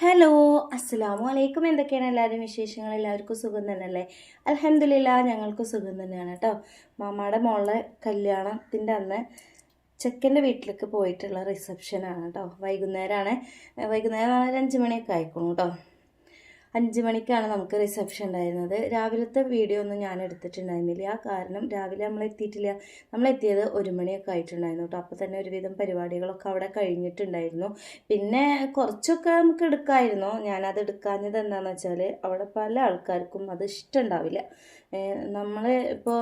Hello അസ്സലാമു അലൈക്കും എന്തൊക്കെയാണ് എല്ലാവരും വിശേഷങ്ങൾ? എല്ലാവർക്കും സുഖം തന്നെയല്ലേ? അലഹമില്ല ഞങ്ങൾക്ക് സുഖം തന്നെയാണ് കേട്ടോ മാമയുടെ മോളെ കല്യാണത്തിന്റെ അന്ന് ചെക്കന്റെ വീട്ടിലേക്ക് പോയിട്ടുള്ള റിസപ്ഷനാണ് കേട്ടോ വൈകുന്നേരമാണ് വൈകുന്നേരം ഒരു അഞ്ച് മണിയൊക്കെ ആയിക്കോളും കേട്ടോ അഞ്ച് മണിക്കാണ് നമുക്ക് റിസപ്ഷൻ ഉണ്ടായിരുന്നത്. രാവിലത്തെ വീഡിയോ ഒന്നും ഞാൻ എടുത്തിട്ടുണ്ടായിരുന്നില്ല. കാരണം രാവിലെ നമ്മൾ എത്തിയിട്ടില്ല. നമ്മൾ എത്തിയത് ഒരു മണിയൊക്കെ ആയിട്ടുണ്ടായിരുന്നു കേട്ടോ. അപ്പോൾ തന്നെ ഒരുവിധം പരിപാടികളൊക്കെ അവിടെ കഴിഞ്ഞിട്ടുണ്ടായിരുന്നു. പിന്നെ കുറച്ചൊക്കെ നമുക്ക് എടുക്കാമായിരുന്നു ഞാനത് എടുക്കാഞ്ഞത് എന്താണെന്ന് വെച്ചാൽ അവിടെ പല ആൾക്കാർക്കും അത് ഇഷ്ടമുണ്ടാവില്ല. നമ്മൾ ഇപ്പോൾ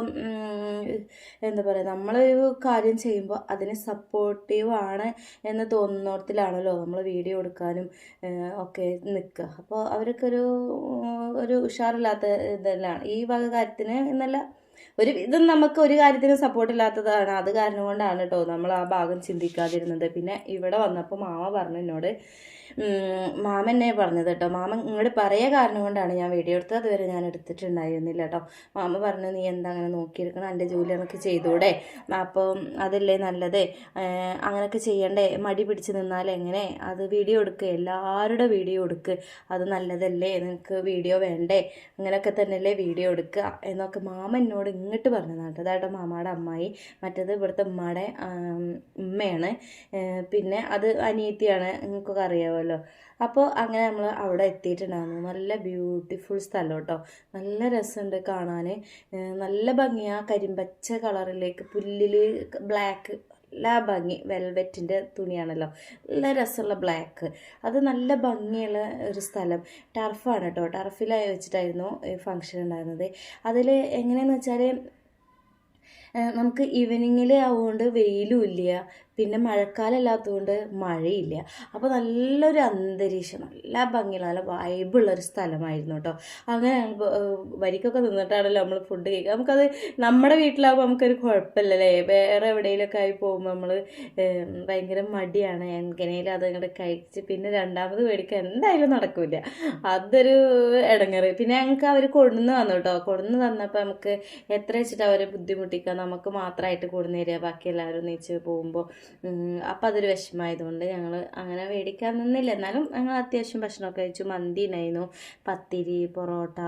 എന്താ പറയുക നമ്മളൊരു കാര്യം ചെയ്യുമ്പോൾ അതിന് സപ്പോർട്ടീവ് ആണ് എന്ന് തോന്നുന്നിടത്തിലാണല്ലോ നമ്മൾ വീഡിയോ എടുക്കാനും ഒക്കെ നിൽക്കുക അപ്പോൾ അവർക്കൊരു ഒരു ഒരു ഉഷാറില്ലാത്ത ഇതെല്ലാം. ഈ വക കാര്യത്തിന് എന്നല്ല ഒരു ഇതും നമുക്ക് ഒരു കാര്യത്തിന് സപ്പോർട്ട് ഇല്ലാത്തതാണ്. അത് കാരണം കൊണ്ടാണ് കേട്ടോ നമ്മൾ ആ ഭാഗം ചിന്തിക്കാതിരുന്നത്. പിന്നെ ഇവിടെ വന്നപ്പോൾ മാമ പറഞ്ഞു എന്നോട് ഉം, മാമ എന്നെ പറഞ്ഞത് കേട്ടോ. മാമൻ ഇങ്ങോട്ട് പറയ കാരണം കൊണ്ടാണ് ഞാൻ വീഡിയോ എടുത്തത്. അതുവരെ ഞാൻ എടുത്തിട്ടുണ്ടായിരുന്നില്ല കേട്ടോ. മാമ പറഞ്ഞു നീ എന്താ അങ്ങനെ നോക്കിയിരിക്കണം? എന്റെ ജോലി എനിക്ക് ചെയ്തൂടെ? അപ്പോൾ അതല്ലേ നല്ലത്. അങ്ങനെയൊക്കെ ചെയ്യണ്ടേ? മടി പിടിച്ച് നിന്നാൽ എങ്ങനെ? അത് വീഡിയോ എടുക്കുക എല്ലാവരുടെ വീഡിയോ എടുക്കുക അത് നല്ലതല്ലേ? നിനക്ക് വീഡിയോ വേണ്ടേ? അങ്ങനെയൊക്കെ തന്നെയല്ലേ വീഡിയോ എടുക്കുക എന്നൊക്കെ മാമ എന്നോട് ഇങ്ങോട്ട് പറഞ്ഞതാണ് കേട്ടോ. മാമാടെ അമ്മായി. മറ്റേത് ഇവിടുത്തെ ഉമ്മയുടെ ഉമ്മയാണ്. പിന്നെ അത് അനിയത്തിയാണ്. നിങ്ങൾക്കൊക്കെ അറിയാമല്ലോ അപ്പോൾ അങ്ങനെ നമ്മൾ അവിടെ എത്തിയിട്ടുണ്ടായിരുന്നു. നല്ല ബ്യൂട്ടിഫുൾ സ്ഥലം കേട്ടോ. നല്ല രസമുണ്ട് കാണാൻ നല്ല ഭംഗിയാണ് കരിമ്പച്ച കളറിലേക്ക് പുല്ലിൽ ബ്ലാക്ക് നല്ല ഭംഗി. വെൽവെറ്റിന്റെ തുണിയാണല്ലോ. നല്ല രസമുള്ള ബ്ലാക്ക് അത് നല്ല ഭംഗിയുള്ള ഒരു സ്ഥലം. ടർഫാണ് കേട്ടോ. ടർഫിലായി വെച്ചിട്ടായിരുന്നു ഫങ്ഷൻ ഉണ്ടായിരുന്നത്. അതിൽ എങ്ങനെയെന്ന് വെച്ചാൽ നമുക്ക് ഈവനിങ്ങിൽ ആവുകൊണ്ട് വെയിലും ഇല്ല. പിന്നെ മഴക്കാലം ഇല്ലാത്തതുകൊണ്ട് മഴയില്ല. അപ്പോൾ നല്ലൊരു അന്തരീക്ഷം നല്ല ഭംഗിയുള്ള നല്ല വൈബുള്ള ഒരു സ്ഥലമായിരുന്നു കേട്ടോ അങ്ങനെ വരിക്കൊക്കെ നിന്നിട്ടാണല്ലോ നമ്മൾ ഫുഡ് കഴിക്കുക. നമുക്കത് നമ്മുടെ വീട്ടിലാവുമ്പോൾ നമുക്കൊരു കുഴപ്പമില്ലല്ലേ? വേറെ എവിടെയെങ്കിലുമൊക്കെ ആയി പോകുമ്പോൾ നമ്മൾ ഭയങ്കര മടിയാണ്. എങ്ങനെയും അത് അങ്ങോട്ട് കഴിച്ച് പിന്നെ രണ്ടാമത് മേടിക്കാൻ എന്തായാലും നടക്കില്ല. അതൊരു ഇടങ്ങറ് പിന്നെ ഞങ്ങൾക്ക് അവർ കൊണ്ടുവന്ന് തന്നു കേട്ടോ കൊണ്ടുവന്ന് തന്നപ്പോൾ നമുക്ക് എത്ര വെച്ചിട്ട് അവരെ ബുദ്ധിമുട്ടിക്കുക നമുക്ക് മാത്രമായിട്ട് കൂടുന്ന ബാക്കി എല്ലാവരും ഒന്നിച്ച് പോകുമ്പോൾ അപ്പോൾ അതൊരു വിഷമമായതുകൊണ്ട് ഞങ്ങൾ അങ്ങനെ മേടിക്കാൻ നിന്നില്ല. എന്നാലും ഞങ്ങൾ അത്യാവശ്യം ഭക്ഷണമൊക്കെ കഴിച്ചു. മന്തി ഉണ്ടായിരുന്നു പത്തിരി പൊറോട്ട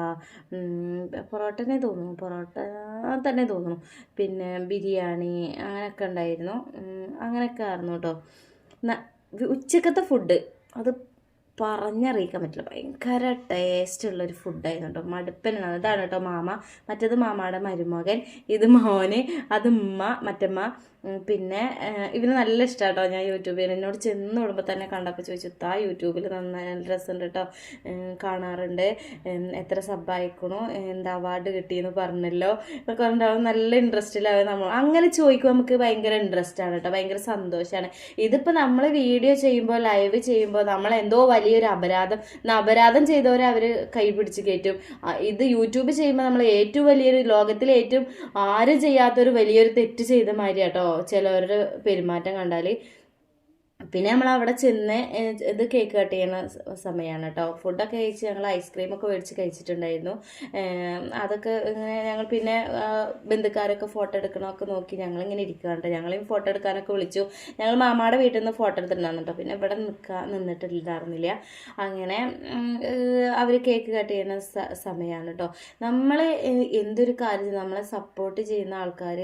പൊറോട്ടനെ തോന്നുന്നു. പൊറോട്ട തന്നെ തോന്നുന്നു. പിന്നെ ബിരിയാണി അങ്ങനെയൊക്കെ ഉണ്ടായിരുന്നു. അങ്ങനെയൊക്കെ ആയിരുന്നു കേട്ടോ ഉച്ചക്കത്തെ ഫുഡ് അത് പറഞ്ഞറിയിക്കാൻ പറ്റില്ല. ഭയങ്കര ടേസ്റ്റ് ഉള്ളൊരു ഫുഡായിരുന്നു കേട്ടോ. മടുപ്പനാണ് അതാണ് കേട്ടോ മാമ. മറ്റേത് മാമയുടെ മരുമകൻ ഇത് മോന് അത് ഉമ്മ മറ്റമ്മ. പിന്നെ ഇവന് നല്ല ഇഷ്ടമാണ് കേട്ടോ ഞാൻ യൂട്യൂബിൽ എന്നോട് ചെന്ന് വിടുമ്പോൾ തന്നെ കണ്ടപ്പോൾ ചോദിച്ചു താ യൂട്യൂബിൽ നന്നായി നല്ല രസമുണ്ട് കേട്ടോ കാണാറുണ്ട് എത്ര സബ്ബായിക്കണു എന്താ അവാർഡ് കിട്ടിയെന്ന് പറഞ്ഞല്ലോ എന്നൊക്കെ പറഞ്ഞിട്ടാവും നല്ല ഇൻട്രസ്റ്റിലാവും നമ്മൾ അങ്ങനെ ചോദിക്കുമ്പോൾ നമുക്ക് ഭയങ്കര ഇൻട്രസ്റ്റ് ആണ് കേട്ടോ ഭയങ്കര സന്തോഷമാണ് ഇതിപ്പോൾ നമ്മൾ വീഡിയോ ചെയ്യുമ്പോൾ ലൈവ് ചെയ്യുമ്പോൾ നമ്മൾ എന്തോ വലിയൊരു അപരാധം അപരാധം ചെയ്തവരെ അവർ കൈ പിടിച്ച് കയറ്റും. ഇത് യൂട്യൂബ് ചെയ്യുമ്പോൾ നമ്മൾ ഏറ്റവും വലിയൊരു ലോകത്തിലെ ഏറ്റവും ആരും ചെയ്യാത്തൊരു വലിയൊരു തെറ്റ് ചെയ്ത മാതിരി കേട്ടോ ചിലവരുടെ പെരുമാറ്റം കണ്ടാൽ പിന്നെ നമ്മൾ അവിടെ ചെന്ന് ഇത് കേക്ക് കട്ട് ചെയ്യുന്ന സമയമാണ് കേട്ടോ ഫുഡൊക്കെ കഴിച്ച് ഞങ്ങൾ ഐസ്ക്രീമൊക്കെ മേടിച്ച് കഴിച്ചിട്ടുണ്ടായിരുന്നു. അതൊക്കെ ഇങ്ങനെ ഞങ്ങൾ പിന്നെ ബന്ധുക്കാരൊക്കെ ഫോട്ടോ എടുക്കണമൊക്കെ നോക്കി ഞങ്ങളിങ്ങനെ ഇരിക്കുകയാണ് കേട്ടോ ഞങ്ങളെയും ഫോട്ടോ എടുക്കാനൊക്കെ വിളിച്ചു. ഞങ്ങൾ മാമാടെ വീട്ടിൽ നിന്ന് ഫോട്ടോ എടുത്തിട്ടുണ്ടായിരുന്നു കേട്ടോ പിന്നെ ഇവിടെ നിൽക്കാൻ നിന്നിട്ടില്ലായിരുന്നില്ല. അങ്ങനെ അവർ കേക്ക് കട്ട് ചെയ്യുന്ന സമയമാണ് കേട്ടോ നമ്മൾ എന്തൊരു കാര്യം നമ്മളെ സപ്പോർട്ട് ചെയ്യുന്ന ആൾക്കാർ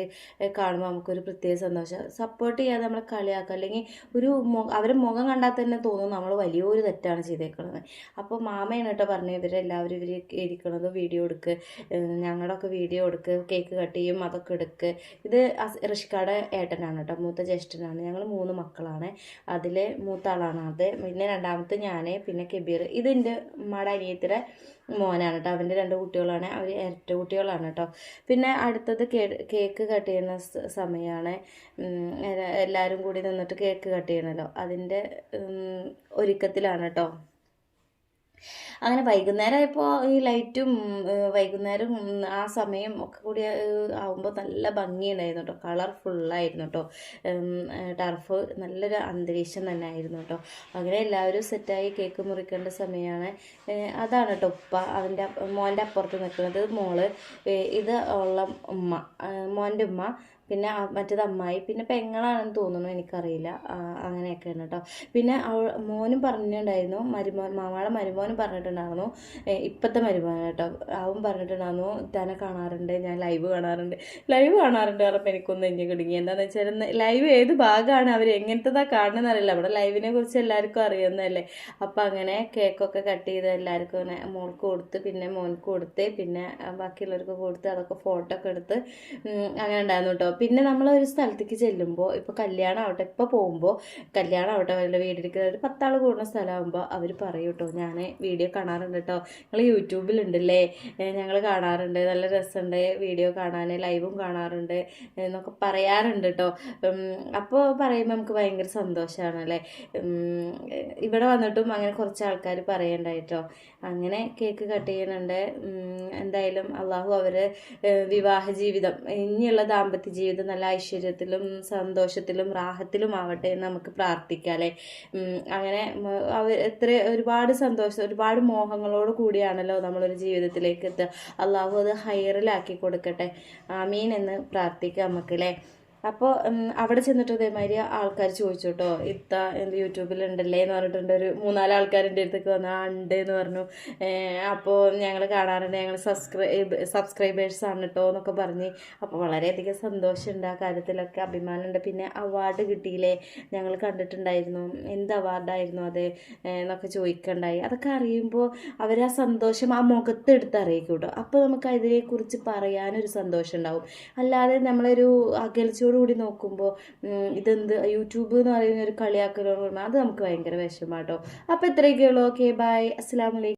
കാണുമ്പോൾ നമുക്കൊരു പ്രത്യേക സന്തോഷം. സപ്പോർട്ട് ചെയ്യാതെ നമ്മളെ കളിയാക്കുക അല്ലെങ്കിൽ ഒരു മു- അവരെ മുഖം കണ്ടാൽ തന്നെ തോന്നും നമ്മൾ വലിയൊരു തെറ്റാണ് ചെയ്തേക്കുന്നത് അപ്പോൾ മാമയാണ് കേട്ടോ പറഞ്ഞു ഇവരെല്ലാവരും ഇവർ ഇരിക്കണത് വീഡിയോ എടുക്ക് ഞങ്ങളൊക്കെ വീഡിയോ എടുക്ക് കേക്ക് കട്ട് ചെയ്യും അതൊക്കെ എടുക്ക്. ഇത് ഋഷിക്കാട് ഏട്ടനാണ് കേട്ടോ മൂത്ത ജ്യേഷ്ഠനാണ്. ഞങ്ങൾ മൂന്ന് മക്കളാണ്. അതിൽ മൂത്ത ആളാണ് അത്. പിന്നെ രണ്ടാമത്തെ ഞാൻ പിന്നെ കെബീർ. ഇത് എന്റെ ഉമ്മയുടെ മോനാണ് കേട്ടോ. അവന്റെ രണ്ട് കുട്ടികളാണ്. അവർ ഇരട്ട കുട്ടികളാണ് കേട്ടോ. പിന്നെ അടുത്തത് കേക്ക് കട്ട് ചെയ്യുന്ന സമയമാണ് എല്ലാവരും കൂടി നിന്നിട്ട് കേക്ക് കട്ട് ചെയ്യണമല്ലോ അതിന്റെ ഒരുക്കത്തിലാണ് കേട്ടോ അങ്ങനെ വൈകുന്നേരം ആയപ്പോൾ ഈ ലൈറ്റും വൈകുന്നേരം ആ സമയം ഒക്കെ കൂടി ആകുമ്പോൾ നല്ല ഭംഗിയുണ്ടായിരുന്നു കേട്ടോ കളർഫുള്ളായിരുന്നു കേട്ടോ ടർഫ് നല്ലൊരു അന്തരീക്ഷം തന്നെ ആയിരുന്നു കേട്ടോ അങ്ങനെ എല്ലാവരും സെറ്റായി കേക്ക് മുറിക്കേണ്ട സമയമാണ് അതാണ് കേട്ടോ ഉപ്പ അവന്റെ മോന്റെ അപ്പുറത്ത് നിൽക്കുന്നത്. മോൾ ഇത് ഉള്ള ഉമ്മ മോന്റെ ഉമ്മ പിന്നെ മറ്റേത് അമ്മായി പിന്നെ പെങ്ങളാണെന്ന് തോന്നുന്നു എനിക്കറിയില്ല. അങ്ങനെയൊക്കെയാണ് കേട്ടോ പിന്നെ അവൾ മോനും പറഞ്ഞിട്ടുണ്ടായിരുന്നു മരുമോൻ മാമാളെ മരുമോനും പറഞ്ഞിട്ടുണ്ടായിരുന്നു. ഇപ്പോഴത്തെ മരുമോൻ കേട്ടോ അവൻ പറഞ്ഞിട്ടുണ്ടായിരുന്നു തന്നെ കാണാറുണ്ട് ഞാൻ ലൈവ് കാണാറുണ്ട്. ലൈവ് കാണാറുണ്ട് പറഞ്ഞപ്പോൾ എനിക്കൊന്നും എന്നെ കിടുങ്ങി. എന്താണെന്ന് വെച്ചാൽ ലൈവ് ഏത് ഭാഗമാണ് അവർ എങ്ങനത്തതാ കാണുന്നതെന്ന് അറിയില്ല. അവിടെ ലൈവിനെ കുറിച്ച് എല്ലാവർക്കും അറിയുന്നതല്ലേ. അപ്പം അങ്ങനെ കേക്കൊക്കെ കട്ട് ചെയ്ത് എല്ലാവർക്കും മോൾക്ക് കൊടുത്ത് പിന്നെ മോൻക്ക് കൊടുത്ത് പിന്നെ ബാക്കിയുള്ളവർക്ക് കൊടുത്ത് അതൊക്കെ ഫോട്ടോ ഒക്കെ എടുത്ത് അങ്ങനെ ഉണ്ടായിരുന്നു കേട്ടോ പിന്നെ നമ്മൾ ഒരു സ്ഥലത്തേക്ക് ചെല്ലുമ്പോൾ ഇപ്പോൾ കല്യാണം ആവട്ടെ ഇപ്പോൾ പോകുമ്പോൾ കല്യാണം ആവട്ടെ വല്ല വീടിരിക്കുന്ന ഒരു പത്താൾ കൂടുന്ന സ്ഥലമാകുമ്പോൾ അവർ പറയും കേട്ടോ ഞാൻ വീഡിയോ കാണാറുണ്ട് കേട്ടോ നിങ്ങൾ യൂട്യൂബിലുണ്ടല്ലേ ഞങ്ങൾ കാണാറുണ്ട് നല്ല രസമുണ്ട് വീഡിയോ കാണാൻ ലൈവും കാണാറുണ്ട് എന്നൊക്കെ പറയാറുണ്ട് കേട്ടോ അപ്പോൾ പറയുമ്പോൾ നമുക്ക് ഭയങ്കര സന്തോഷമാണ് അല്ലേ ഇവിടെ വന്നിട്ടും അങ്ങനെ കുറച്ച് ആൾക്കാർ പറയണ്ടായിട്ടോ അങ്ങനെ കേക്ക് കട്ട് ചെയ്യുന്നുണ്ട്. എന്തായാലും അള്ളാഹു അവർ വിവാഹ ജീവിതം ഇനിയുള്ള ദാമ്പത്യ ജീവിതം നല്ല ഐശ്വര്യത്തിലും സന്തോഷത്തിലും റാഹത്തിലും ആവട്ടെ എന്ന് നമുക്ക് പ്രാർത്ഥിക്കാം അല്ലേ? അങ്ങനെ അവർ എത്ര ഒരുപാട് സന്തോഷം ഒരുപാട് മോഹങ്ങളോട് കൂടിയാണല്ലോ നമ്മളൊരു ജീവിതത്തിലേക്ക് എത്തുക. അള്ളാഹു അത് ഹയറിലാക്കി കൊടുക്കട്ടെ. ആമീൻ എന്ന് പ്രാർത്ഥിക്കാം നമുക്ക് അല്ലേ? അപ്പോൾ അവിടെ ചെന്നിട്ട് ഇതേമാതിരി ആൾക്കാർ ചോദിച്ചു കേട്ടോ ഇത്ത എന്ത് യൂട്യൂബിലുണ്ടല്ലേ? എന്ന് പറഞ്ഞിട്ടുണ്ട്. ഒരു മൂന്നാൽ ആൾക്കാരുടെ അടുത്തേക്ക് വന്നു ആ ഉണ്ട് എന്ന് പറഞ്ഞു അപ്പോൾ ഞങ്ങൾ കാണാറുണ്ട്. ഞങ്ങൾ സബ്സ്ക്രൈബ് സബ്സ്ക്രൈബേഴ്സ് ആണ് കേട്ടോ എന്നൊക്കെ പറഞ്ഞ്. അപ്പോൾ വളരെയധികം സന്തോഷമുണ്ട് ആ കാര്യത്തിലൊക്കെ അഭിമാനമുണ്ട്. പിന്നെ അവാർഡ് കിട്ടിയില്ലേ? ഞങ്ങൾ കണ്ടിട്ടുണ്ടായിരുന്നു. എന്ത് അവാർഡായിരുന്നു അത്? എന്നൊക്കെ ചോദിക്കണ്ടായി. അതൊക്കെ അറിയുമ്പോൾ അവർ ആ സന്തോഷം ആ മുഖത്തെടുത്ത് അറിയിക്കൂട്ടോ. കേട്ടോ അപ്പോൾ നമുക്ക് അതിനെക്കുറിച്ച് പറയാനൊരു സന്തോഷം ഉണ്ടാവും അല്ലാതെ നമ്മളൊരു അകൽച്ചയോടുകൂടി നോക്കുമ്പോൾ ഇതെന്ത് യൂട്യൂബ് എന്ന് പറയുന്ന ഒരു കളിയാക്കലോ അത് നമുക്ക് ഭയങ്കര വിഷമാട്ടോ. അപ്പോൾ ഇത്രയൊക്കെയുള്ളൂ. ഓക്കെ ബൈ അസ്സാം വലൈക്കും